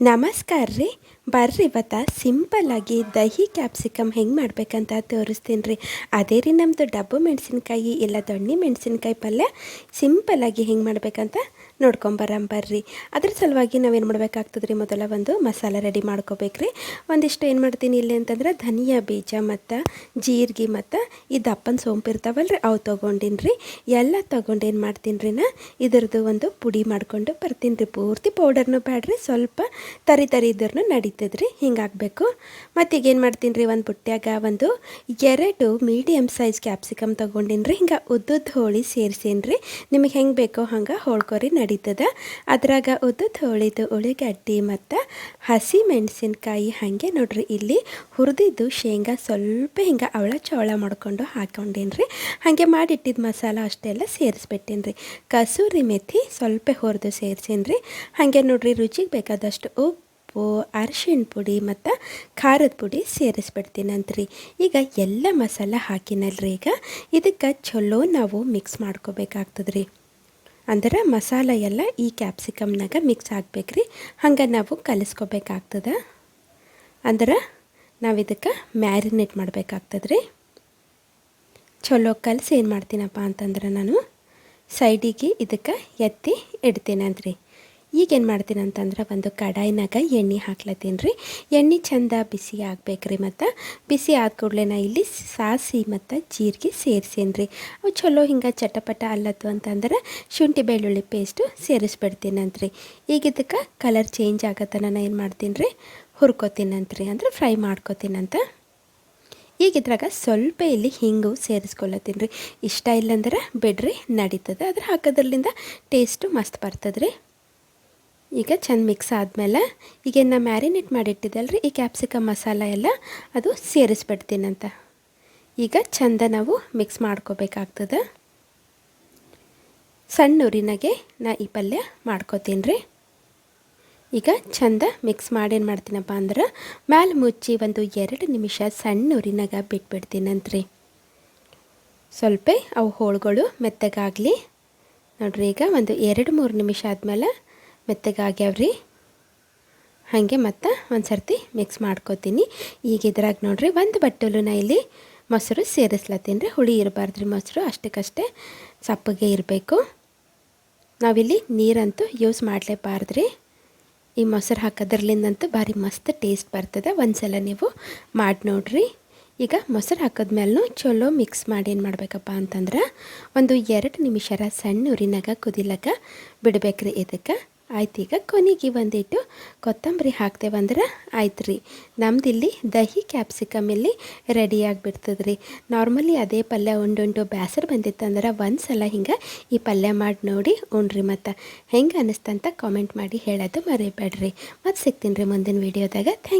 ನಮಸ್ಕಾರ ರೀ ಬರ್ರಿ ಇವತ್ತು ಸಿಂಪಲ್ಲಾಗಿ ದಹಿ ಕ್ಯಾಪ್ಸಿಕಮ್ ಹೆಂಗೆ ಮಾಡ್ಬೇಕಂತ ತೋರಿಸ್ತೀನಿ ರೀ ಅದೇ ರೀ ನಮ್ಮದು ಡಬ್ಬು ಮೆಣಸಿನ್ಕಾಯಿ, ಇಲ್ಲ ದೊಣ್ಣೆ ಮೆಣಸಿನ್ಕಾಯಿ ಪಲ್ಯ ಸಿಂಪಲ್ಲಾಗಿ ಹೆಂಗೆ ಮಾಡ್ಬೇಕಂತ ನೋಡ್ಕೊಂಬರಂ ಬರ್ರಿ. ಅದ್ರ ಸಲುವಾಗಿ ನಾವೇನು ಮಾಡ್ಬೇಕಾಗ್ತದೆ ರೀ ಮೊದಲ ಒಂದು ಮಸಾಲೆ ರೆಡಿ ಮಾಡ್ಕೋಬೇಕ್ರಿ. ಒಂದಿಷ್ಟು ಏನು ಮಾಡ್ತೀನಿ ಇಲ್ಲಿ ಅಂತಂದ್ರೆ ಧನಿಯಾ ಬೀಜ ಮತ್ತು ಜೀರಿಗೆ ಮತ್ತು ಈ ದಪ್ಪನ ಸೋಂಪು ಇರ್ತಾವಲ್ರಿ, ಅವು ತೊಗೊಂಡಿನಿ ರೀ ಎಲ್ಲ ತೊಗೊಂಡು ಏನು ಮಾಡ್ತೀನಿ ರೀ ನಾ, ಇದ್ರದ್ದು ಒಂದು ಪುಡಿ ಮಾಡ್ಕೊಂಡು ಬರ್ತೀನಿ ರೀ ಪೂರ್ತಿ ಪೌಡರ್ನು ಬೇಡ್ರಿ ಸ್ವಲ್ಪ ತರಿ ತರಿ ಇದ್ರೂ ನಡೀತದೆ ರೀ ಹಿಂಗಾಗಬೇಕು ಮತ್ತು ಈಗ ಏನು ಮಾಡ್ತೀನಿ ರೀ ಒಂದು ಬುಟ್ಟ್ಯಾಗ ಒಂದು ಎರಡು ಮೀಡಿಯಮ್ ಸೈಜ್ ಕ್ಯಾಪ್ಸಿಕಮ್ ತೊಗೊಂಡಿನಿ ರೀ ಹಿಂಗೆ ಉದ್ದುದ್ದು ಹೋಳಿ ಸೇರ್ಸೀನಿ ರೀ ನಿಮಗೆ ಹೆಂಗೆ ಬೇಕೋ ಹಂಗೆ ಹೋಳ್ಕೊರಿ ನಡೀತದ. ಅದ್ರಾಗ ಉದ್ದುದ್ದು ಹೋಳಿದು ಉಳಿಗಡ್ಡಿ ಮತ್ತು ಹಸಿ ಮೆಣಸಿನ್ಕಾಯಿ ಹಾಗೆ ನೋಡ್ರಿ, ಇಲ್ಲಿ ಹುರಿದಿದ್ದು ಶೇಂಗಾ ಸ್ವಲ್ಪ ಹಿಂಗೆ ಅವಳ ಚೌಳ ಮಾಡ್ಕೊಂಡು ಹಾಕೊಂಡೀನಿ ರೀ ಹಾಗೆ ಮಾಡಿಟ್ಟಿದ್ದು ಮಸಾಲ ಅಷ್ಟೆಲ್ಲ ಸೇರಿಸ್ಬಿಟ್ಟೀನಿ ರೀ ಕಸೂರಿ ಮೆಥಿ ಸ್ವಲ್ಪ ಹುರಿದು ಸೇರ್ಸೀನಿ ರೀ ಹಾಗೆ ನೋಡ್ರಿ, ರುಚಿಗೆ ಬೇಕಾದಷ್ಟು ಉಪ್ಪು ಅರಿಶಿಣ ಪುಡಿ ಮತ್ತು ಖಾರದ ಪುಡಿ ಸೇರಿಸ್ಬಿಡ್ತೀನಂತ್ರಿ ಈಗ ಎಲ್ಲ ಮಸಾಲ ಹಾಕಿನಲ್ರಿ ಈಗ. ಇದಕ್ಕೆ ಚಲೋ ನಾವು ಮಿಕ್ಸ್ ಮಾಡ್ಕೋಬೇಕಾಗ್ತದ್ರಿ. ಅಂದ್ರೆ ಮಸಾಲ ಎಲ್ಲ ಈ ಕ್ಯಾಪ್ಸಿಕಮ್ನಾಗ ಮಿಕ್ಸ್ ಆಗ್ಬೇಕ್ರಿ. ಹಂಗೆ ನಾವು ಕಲಿಸ್ಕೋಬೇಕಾಗ್ತದೆ. ಅಂದ್ರೆ ನಾವು ಇದಕ್ಕೆ ಮ್ಯಾರಿನೇಟ್ ಮಾಡಬೇಕಾಗ್ತದ್ರಿ. ಚಲೋ ಕಲಸಿ ಏನು ಮಾಡ್ತೀನಪ್ಪ ಅಂತಂದ್ರೆ ನಾನು ಸೈಡಿಗೆ ಇದಕ್ಕೆ ಎತ್ತಿ ಇಡ್ತೀನಂತ್ರಿ. ಈಗೇನು ಮಾಡ್ತೀನಿ ಅಂತಂದ್ರೆ ಒಂದು ಕಡಾಯಿನಾಗ ಎಣ್ಣೆ ಹಾಕ್ಲತ್ತೀನಿ ರೀ. ಎಣ್ಣೆ ಚಂದ ಬಿಸಿ ಆಗ್ಬೇಕ್ರಿ ಮತ್ತು. ಬಿಸಿ ಆದ ಕೂಡಲೇ ನಾ ಇಲ್ಲಿ ಸಾಸಿ ಮತ್ತು ಜೀರಿಗೆ ಸೇರಿಸೀನಿ ರೀ. ಅವು ಚಲೋ ಹಿಂಗೆ ಚಟಪಟ ಅಲ್ಲತ್ತು ಅಂತಂದ್ರೆ ಶುಂಠಿ ಬೆಳ್ಳುಳ್ಳಿ ಪೇಸ್ಟು ಸೇರಿಸ್ಬಿಡ್ತೀನಂತ್ರಿ ಈಗ ಇದಕ್ಕೆ ಕಲರ್ ಚೇಂಜ್ ಆಗತ್ತ ನಾನು ಏನು ಮಾಡ್ತೀನಿ ರೀ. ಹುರ್ಕೋತೀನಂತ್ರಿ ಅಂದ್ರೆ ಫ್ರೈ ಮಾಡ್ಕೋತೀನಂತ ಈಗ ಇದ್ರಾಗ ಸ್ವಲ್ಪ ಇಲ್ಲಿ ಹಿಂಗು ಸೇರಿಸ್ಕೊಳ್ಳತ್ತೀನಿ ರೀ. ಇಷ್ಟ ಇಲ್ಲಂದ್ರೆ ಬಿಡ್ರಿ, ನಡೀತದೆ. ಅದ್ರ ಹಾಕೋದ್ರಲ್ಲಿಂದ ಟೇಸ್ಟು ಮಸ್ತ್ ಬರ್ತದೆ ಈಗ ಚೆಂದ ಮಿಕ್ಸ್ ಆದಮೇಲೆ ಈಗ ನಾ ಮ್ಯಾರಿನೇಟ್ ರೀ ಈ ಕ್ಯಾಪ್ಸಿಕಮ್ ಮಸಾಲ ಎಲ್ಲ ಅದು ಸೇರಿಸ್ಬಿಡ್ತೀನಂತ. ಈಗ ಚಂದ ನಾವು ಮಿಕ್ಸ್ ಮಾಡ್ಕೋಬೇಕಾಗ್ತದೆ. ಸಣ್ಣ ಉರಿನಾಗೆ ನಾ ಈ ಪಲ್ಯ ಮಾಡ್ಕೋತೀನಿ ರೀ ಈಗ ಚಂದ ಮಿಕ್ಸ್ ಮಾಡೇನು ಮಾಡ್ತೀನಪ್ಪ ಅಂದ್ರೆ ಮ್ಯಾಲೆ ಮುಚ್ಚಿ ಒಂದು ಎರಡು ನಿಮಿಷ ಸಣ್ಣ ಉರಿನಾಗ ಬಿಟ್ಬಿಡ್ತೀನಂತ್ರಿ. ಸ್ವಲ್ಪ ಅವು ಹೋಳುಗಳು ಮೆತ್ತಗಾಗಲಿ. ನೋಡ್ರಿ ಈಗ ಒಂದು ಎರಡು ಮೂರು ನಿಮಿಷ ಆದಮೇಲೆ ಮೆತ್ತಗಾಗ್ಯಾವ್ರಿ ಹಾಗೆ ಮತ್ತು ಒಂದು ಸರ್ತಿ ಮಿಕ್ಸ್ ಮಾಡ್ಕೋತೀನಿ. ಈಗ ಇದ್ರಾಗ ನೋಡಿರಿ ಒಂದು ಬಟ್ಟಲು ನಾ ಇಲ್ಲಿ ಮೊಸರು ಸೇರಿಸ್ಲತ್ತೀನಿ ರೀ ಹುಳಿ ಇರಬಾರ್ದು ರೀ ಮೊಸರು, ಅಷ್ಟಕ್ಕಷ್ಟೇ ಸಪ್ಪಗೆ ಇರಬೇಕು. ನಾವಿಲ್ಲಿ ನೀರಂತೂ ಯೂಸ್ ಮಾಡಲೇಬಾರ್ದು ರೀ ಈ ಮೊಸರು ಹಾಕೋದ್ರಲಿಂದಂತೂ ಭಾರಿ ಮಸ್ತ್ ಟೇಸ್ಟ್ ಬರ್ತದೆ. ಒಂದು ಸಲ ನೀವು ಮಾಡಿ ನೋಡಿರಿ. ಈಗ ಮೊಸರು ಹಾಕಿದ್ಮೇಲೂ ಚಲೋ ಮಿಕ್ಸ್ ಮಾಡಿ ಏನು ಮಾಡಬೇಕಪ್ಪ ಅಂತಂದ್ರೆ ಒಂದು ಎರಡು ನಿಮಿಷರ ಸಣ್ಣ ಉರಿನಾಗ ಕುದಿಲಕ್ಕ ಬಿಡ್ಬೇಕ್ರಿ ಇದಕ್ಕೆ. ಆಯ್ತು ಈಗ ಕೊನೆಗೆ ಒಂದಿಟ್ಟು ಕೊತ್ತಂಬರಿ ಹಾಕ್ತೇವಂದ್ರೆ ಆಯ್ತು ರೀ. ನಮ್ದಿಲ್ಲಿ ದಹಿ ಕ್ಯಾಪ್ಸಿಕಮ್ ಇಲ್ಲಿ ರೆಡಿ ಆಗಿಬಿಡ್ತದೆ ರೀ. ನಾರ್ಮಲಿ ಅದೇ ಪಲ್ಯ ಉಂಡುಂಡು ಬೇಸರ ಬಂದಿತ್ತಂದ್ರೆ ಒಂದು ಸಲ ಹಿಂಗೆ ಈ ಪಲ್ಯ ಮಾಡಿ ನೋಡಿ ಉಣ್ರಿ ಮತ್ತು. ಹೆಂಗೆ ಅನ್ನಿಸ್ತಂತ ಕಾಮೆಂಟ್ ಮಾಡಿ ಹೇಳೋದು ಮರಿಬೇಡ್ರಿ. ಮತ್ತು ಸಿಗ್ತೀನಿ ರೀ ಮುಂದಿನ ವೀಡಿಯೋದಾಗ ಥ್ಯಾಂಕ್